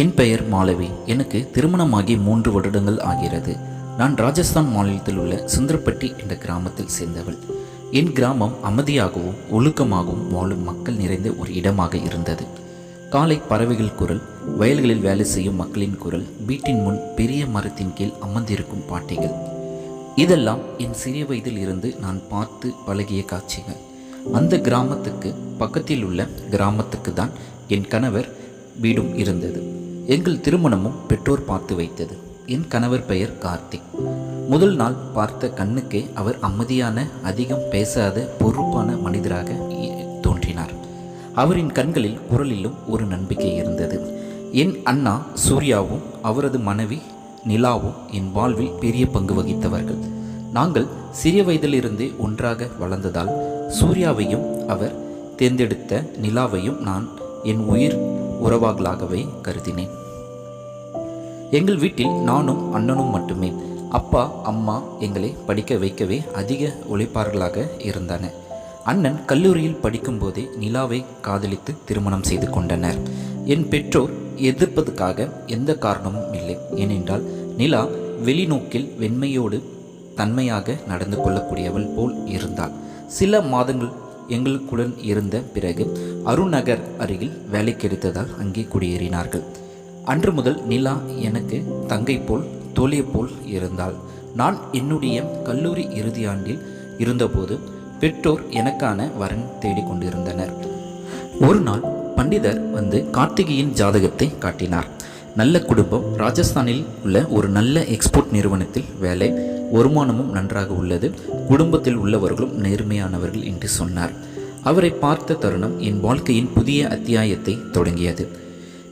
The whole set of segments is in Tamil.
என் பெயர் மாலவி எனக்கு திருமணமாகி மூன்று வருடங்கள் ஆகிறது. நான் ராஜஸ்தான் மாநிலத்தில் உள்ள சுந்தரப்பட்டி என்ற கிராமத்தில் சேர்ந்தவள். என் கிராமம் அமைதியாகவும் ஒழுக்கமாகவும் வாழும் மக்கள் நிறைந்த ஒரு இடமாக இருந்தது. காலை பறவைகள் குரல் வயல்களில் வேலை செய்யும் மக்களின் குரல் வீட்டின் முன் பெரிய மரத்தின் கீழ் அமர்ந்திருக்கும் பாட்டிகள். இதெல்லாம் என் சிறிய வயதில் இருந்து நான் பார்த்து பழகிய காட்சிகள். அந்த கிராமத்துக்கு பக்கத்தில் உள்ள கிராமத்துக்கு தான் என் கணவர் வீடும் இருந்தது. எங்கள் திருமணமும் பெற்றோர் பார்த்து வைத்தது. என் கணவர் பெயர் கார்த்திக். முதல் நாள் பார்த்த கண்ணுக்கே அவர் அமைதியான அதிகம் பேசாத பொறுப்பான மனிதராக தோன்றினார். அவரின் கண்களில் குரலிலும் ஒரு நம்பிக்கை இருந்தது. என் அண்ணா சூர்யாவும் அவரது மனைவி நிலாவும் என் வாழ்வில் பெரிய பங்கு வகித்தவர்கள். நாங்கள் சிறிய வயதிலிருந்தே ஒன்றாக வளர்ந்ததால் சூர்யாவையும் அவர் தேர்ந்தெடுத்த நிலாவையும் நான் என் உயிர் உறவாகலாகவே கருதினேன். எங்கள் வீட்டில் நானும் அண்ணனும் மட்டுமே. அப்பா அம்மா எங்களை படிக்க வைக்கவே அதிக உழைப்பார்களாக இருந்தன. அண்ணன் கல்லூரியில் படிக்கும்போதே நிலாவை காதலித்து திருமணம் செய்து கொண்டனர். என் பெற்றோர் எதிர்ப்பதற்காக எந்த காரணமும் இல்லை. ஏனென்றால் நிலா வெளிநோக்கில் வெண்மையோடு தன்மையாக நடந்து கொள்ளக்கூடியவள் போல் இருந்தாள். சில மாதங்கள் எங்களுக்குடன் இருந்த பிறகு அருண்நகர் அருகில் வேலை கிடைத்ததால் அங்கே குடியேறினார்கள். அன்று முதல் நிலா எனக்கு தங்கை போல் தோழியை போல் இருந்தாள். நான் என்னுடைய கல்லூரி இறுதியாண்டில் இருந்தபோது பெற்றோர் எனக்கான வரன் தேடிக்கொண்டிருந்தனர் ஒரு நாள் பண்டிதர் வந்து கார்த்திகையின் ஜாதகத்தை காட்டினார். நல்ல குடும்பம் ராஜஸ்தானில் உள்ள ஒரு நல்ல எக்ஸ்போர்ட் நிறுவனத்தில் வேலை வருமானமும் நன்றாக உள்ளது. குடும்பத்தில் உள்ளவர்களும் நேர்மையானவர்கள் என்று சொன்னார். அவரை பார்த்த தருணம் என் வாழ்க்கையின் புதிய அத்தியாயத்தை தொடங்கியது.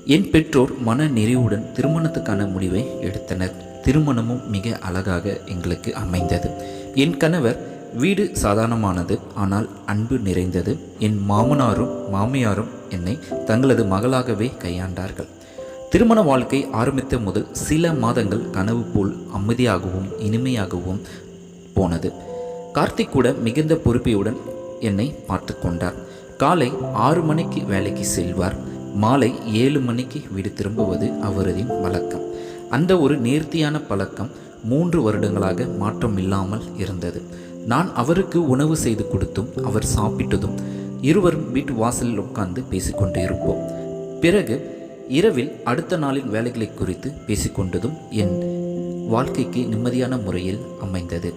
என் பெற்றோர் மன நிறைவுடன் திருமணத்துக்கான முடிவை எடுத்தனர். திருமணமும் மிக அழகாக எங்களுக்கு அமைந்தது. என் கணவர் வீடு சாதாரணமானது ஆனால் அன்பு நிறைந்தது. என் மாமனாரும் மாமியாரும் என்னை தங்களது மகளாகவே கையாண்டார்கள். திருமண வாழ்க்கை ஆரம்பித்த முதல் சில மாதங்கள் கனவு போல் அமைதியாகவும் இனிமையாகவும் போனது. கார்த்திக் கூட மிகுந்த பொறுப்பையுடன் என்னை பார்த்து கொண்டார். காலை ஆறு மணிக்கு வேலைக்கு செல்வார். மாலை ஏழு மணிக்கு வீடு திரும்புவது அவரதின் வழக்கம். அந்த ஒரு நேர்த்தியான பழக்கம் மூன்று வருடங்களாக மாற்றம் இல்லாமல் இருந்தது. நான் அவருக்கு உணவு செய்து கொடுத்தும் அவர் சாப்பிட்டதும் இருவரும் வீட்டு வாசலில் உட்கார்ந்து பேசிக்கொண்டு இருப்போம். பிறகு இரவில் அடுத்த நாளின் வேலைகளை குறித்து பேசிக்கொண்டதும் என் வாழ்க்கைக்கு நிம்மதியான முறையில் அமைந்தது.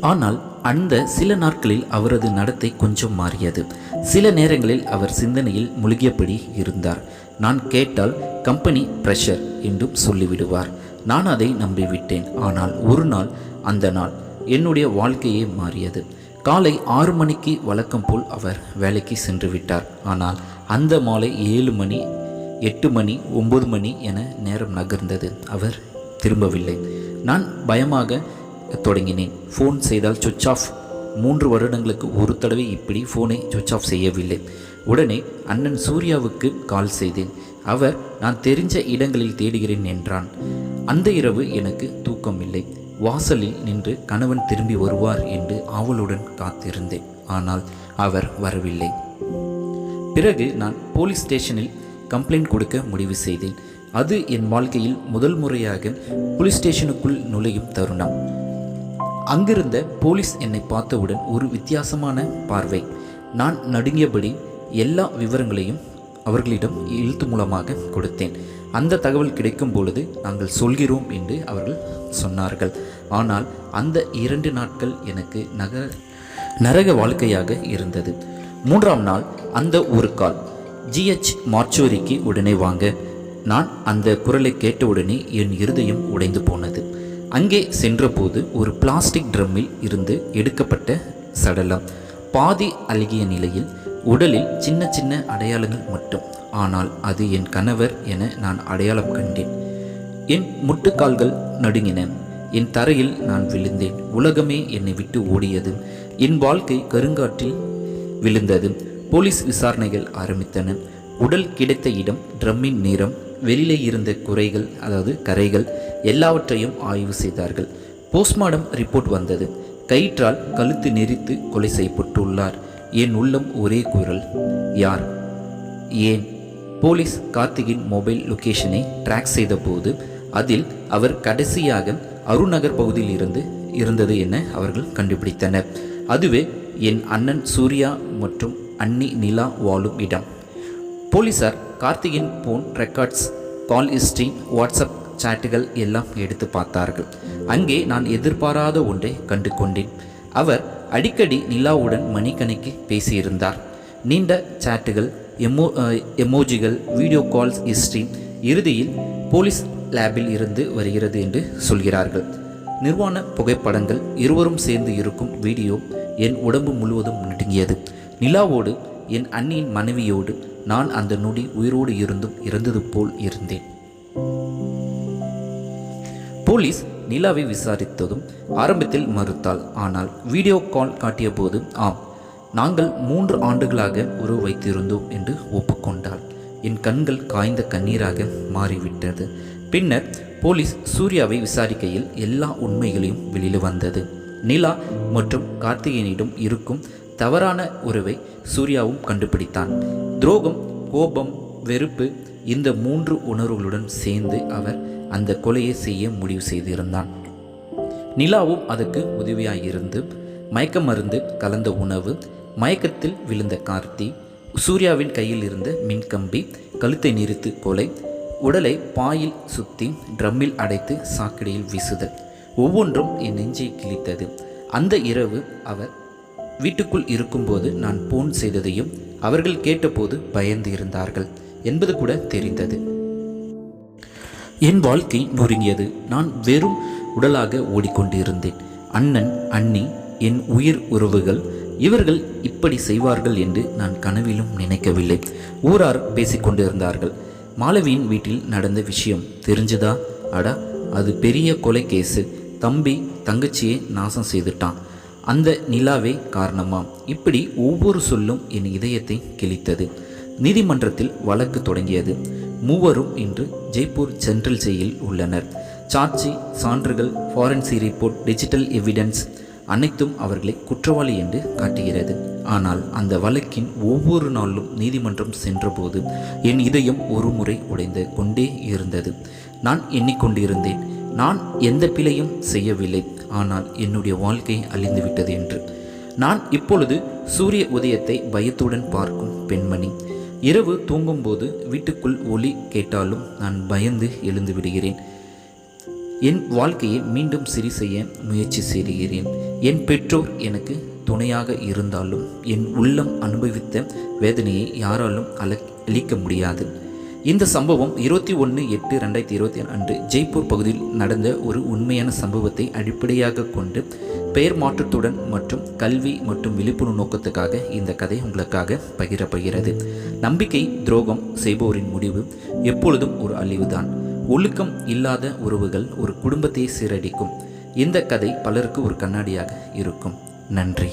ஆனால் அந்த சில நாட்களில் அவரது நடத்தை கொஞ்சம் மாறியது. சில நேரங்களில் அவர் சிந்தனையில் முழுகியபடி இருந்தார். நான் கேட்டால் கம்பெனி ப்ரெஷர் என்றும் சொல்லிவிடுவார். நான் அதை நம்பிவிட்டேன். ஆனால் ஒரு நாள் அந்த நாள் என்னுடைய வாழ்க்கையே மாறியது. காலை ஆறு மணிக்கு வழக்கம் போல் அவர் வேலைக்கு சென்று விட்டார். ஆனால் அந்த மாலை ஏழு மணி எட்டு மணி ஒம்பது மணி என நேரம் நகர்ந்தது. அவர் திரும்பவில்லை. நான் பயமாக தொடங்கினேன். ஃபோன் செய்தால் சுவிட்ச் ஆஃப் மூன்று வருடங்களுக்கு ஒரு தடவை இப்படி ஃபோனை சுவிட்ச் ஆஃப் செய்யவில்லை. உடனே அண்ணன் சூர்யாவுக்கு கால் செய்தேன். அவர் நான் தெரிஞ்ச இடங்களில் தேடுகிறேன் என்றான். அந்த இரவு எனக்கு தூக்கம் இல்லை. வாசலில் நின்று கணவன் திரும்பி வருவார் என்று ஆவலுடன் காத்திருந்தேன். ஆனால் அவர் வரவில்லை. பிறகு நான் போலீஸ் ஸ்டேஷனில் கம்ப்ளைண்ட் கொடுக்க முடிவு செய்தேன். அது என் வாழ்க்கையில் முதல் முறையாக போலீஸ் ஸ்டேஷனுக்குள் நுழையும் தருணம். அங்கிருந்த போலீஸ் என்னை பார்த்தவுடன் ஒரு வித்தியாசமான பார்வை. நான் நடுங்கியபடி எல்லா விவரங்களையும் அவர்களிடம் எழுத்து மூலமாக கொடுத்தேன். அந்த தகவல் கிடைக்கும் பொழுது நாங்கள் சொல்கிறோம் என்று அவர்கள் சொன்னார்கள். ஆனால் அந்த இரண்டு நாட்கள் எனக்கு நக நரக வாழ்க்கையாக இருந்தது. மூன்றாம் நாள் அந்த ஒரு கால். ஜிஹெச் மார்ச்சுவரிக்கு உடனே வாங்க. நான் அந்த குரலை கேட்டவுடனே என் இருதயம் உடைந்து போனது. அங்கே சென்றபோது ஒரு பிளாஸ்டிக் ட்ரம்மில் இருந்து எடுக்கப்பட்ட சடலம். பாதி அழுகிய நிலையில் உடலில் சின்ன சின்ன அடையாளங்கள் மட்டும். ஆனால் அது என் கணவர் என நான் அடையாளம் கண்டேன். என் முட்டுக்கால்கள் நடுங்கின. என் தரையில் நான் விழுந்தேன். உலகமே என்னை விட்டு ஓடியது. என் வாழ்க்கை கருங்காற்றில் விழுந்தது. போலீஸ் விசாரணைகள் ஆரம்பித்தன. உடல் கிடைத்த இடம் ட்ரம்மின் நிறம் வெளியிலே இருந்த குறைகள் அதாவது கரைகள் எல்லாவற்றையும் ஆய்வு செய்தார்கள். போஸ்ட்மார்டம் ரிப்போர்ட் வந்தது. கயிற்றால் கழுத்து நெரித்து கொலை செய்யப்பட்டுள்ளார். என் உள்ளம் ஒரே குரல். யார்? ஏன்? போலீஸ் கார்த்திகின் மொபைல் லொக்கேஷனை ட்ராக் செய்தபோது அதில் அவர் கடைசியாக அருணகர் பகுதியில் இருந்து இருந்தது என அவர்கள் கண்டுபிடித்தனர். அதுவே என் அண்ணன் சூர்யா மற்றும் அன்னி நிலா வாழும் இடம். போலீசார் கார்த்திகின் phone records call history WhatsApp சாட்டுகள் எல்லாம் எடுத்து பார்த்தார்கள். அங்கே நான் எதிர்பாராத ஒன்றை கண்டு கொண்டேன். அவர் அடிக்கடி நிலாவுடன் மணிக்கணக்கி பேசியிருந்தார். நீண்ட சாட்டுகள் எமோ எமோஜிகள் வீடியோ கால்ஸ் ஹிஸ்ட்ரி இறுதியில் போலீஸ் லேபில் இருந்து வருகிறது என்று சொல்கிறார்கள். நிர்வாண புகைப்படங்கள் இருவரும் சேர்ந்து இருக்கும் வீடியோ என் உடம்பு முழுவதும் நடுங்கியது. நிலாவோடு என் அண்ணியின் மனைவியோடு நான் அந்த நொடி உயிரோடு இருந்தும் இறந்தது போல் இருந்தேன். போலீஸ் நிலாவை விசாரித்ததும் ஆரம்பத்தில் மறுத்தாள். ஆனால் வீடியோ கால் காட்டியபோது ஆம் நாங்கள் மூன்று ஆண்டுகளாக உறவு வைத்திருந்தோம் என்று ஒப்புக்கொண்டாள். என் கண்கள் காய்ந்த கண்ணீராக மாறிவிட்டது. பின்னர் போலீஸ் சூர்யாவை விசாரிக்கையில் எல்லா உண்மைகளையும் வெளியில் வந்தது. நிலா மற்றும் கார்த்திகேயனிடம் இருக்கும் தவறான உறவை சூர்யாவும் கண்டுபிடித்தான். துரோகம் கோபம் வெறுப்பு இந்த மூன்று உணர்வுகளுடன் சேர்ந்து அவர் அந்த கொலையை செய்ய முடிவு செய்திருந்தான். நிலாவும் அதுக்கு உதவியாயிருந்து மயக்க மருந்து கலந்த உணவு மயக்கத்தில் விழுந்த கார்த்தி சூர்யாவின் கையில் இருந்த மின்கம்பி கழுத்தை நிறுத்து கொலை உடலை பாயில் சுத்தி ட்ரம்மில் அடைத்து சாக்கடையில் வீசுதல் ஒவ்வொன்றும் என் நெஞ்சை கிழித்தது. அந்த இரவு அவர் வீட்டுக்குள் இருக்கும்போது நான் போன் செய்ததையும் அவர்கள் கேட்டபோது பயந்து இருந்தார்கள் என்பது கூட தெரிந்தது. என் வாழ்க்கை நொறுங்கியது. நான் வெறும் உடலாக ஓடிக்கொண்டிருந்தேன். அண்ணன் அண்ணி என் உயிர் உறவுகள் இவர்கள் இப்படி செய்வார்கள் என்று நான் கனவிலும் நினைக்கவில்லை. ஊரார் பேசிக்கொண்டிருந்தார்கள். மாலவியின் வீட்டில் நடந்த விஷயம் தெரிஞ்சுதா? அடா அது பெரிய கொலை கேஸு தம்பி தங்கச்சியை நாசம் செய்துட்டான். அந்த நிலாவே காரணமாம் இப்படி ஒவ்வொரு சொல்லும் என் இதயத்தை கிழித்தது. நீதிமன்றத்தில் வழக்கு தொடங்கியது. மூவரும் இன்று ஜெய்ப்பூர் சென்ட்ரல் ஜெயிலில் உள்ளனர். சாட்சி சான்றுகள் ஃபாரன்சி ரிப்போர்ட் டிஜிட்டல் எவிடன்ஸ் அனைத்தும் அவர்களை குற்றவாளி என்று காட்டுகிறது. ஆனால் அந்த வழக்கின் ஒவ்வொரு நாளும் நீதிமன்றம் சென்றபோது என் இதயம் ஒரு முறை உடைந்து கொண்டே இருந்தது. நான் எண்ணிக்கொண்டிருந்தேன். நான் எந்த பிழையும் செய்யவில்லை. ஆனால் என்னுடைய வாழ்க்கை அழிந்துவிட்டது என்று. நான் இப்பொழுது சூரிய உதயத்தை பயத்துடன் பார்க்கும் பெண்மணி. இரவு தூங்கும்போது வீட்டுக்குள் ஒலி கேட்டாலும் நான் பயந்து எழுந்து விடுகிறேன். என் வாழ்க்கையை மீண்டும் சரி செய்ய முயற்சி செய்கிறேன். என் பெற்றோர் எனக்கு துணையாக இருந்தாலும் என் உள்ளம் அனுபவித்த வேதனையை யாராலும் அழ அழிக்க முடியாது. இந்த சம்பவம் இருபத்தி ஒன்று எட்டு ரெண்டாயிரத்தி இருபத்தி அன்று ஜெய்ப்பூர் பகுதியில் நடந்த ஒரு உண்மையான சம்பவத்தை அடிப்படையாக கொண்டு பெயர் மாற்றத்துடன் மற்றும் கல்வி மற்றும் விழிப்புணர்வு நோக்கத்துக்காக இந்த கதை உங்களுக்காக பகிரப்படுகிறது. நம்பிக்கை துரோகம் செய்பவரின் முடிவு எப்பொழுதும் ஒரு அழிவுதான். ஒழுக்கம் இல்லாத உறவுகள் ஒரு குடும்பத்தை சீரடிக்கும் இந்த கதை பலருக்கு ஒரு கண்ணாடியாக இருக்கும். நன்றி.